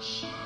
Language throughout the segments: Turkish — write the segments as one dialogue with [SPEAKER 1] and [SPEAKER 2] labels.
[SPEAKER 1] shine.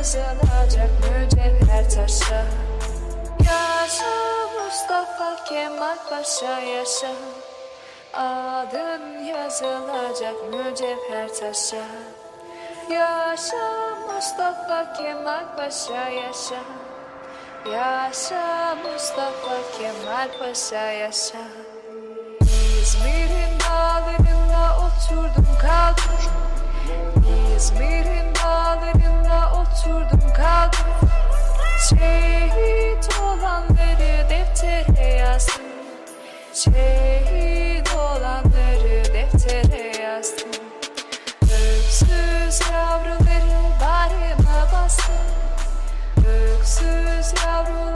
[SPEAKER 1] yazılacak mücevher taşa. Yaşa Mustafa Kemal Paşa yaşa. Adın yazılacak mücevher taşa. Yaşa Mustafa Kemal Paşa yaşa. Yaşa Mustafa Kemal Paşa yaşa take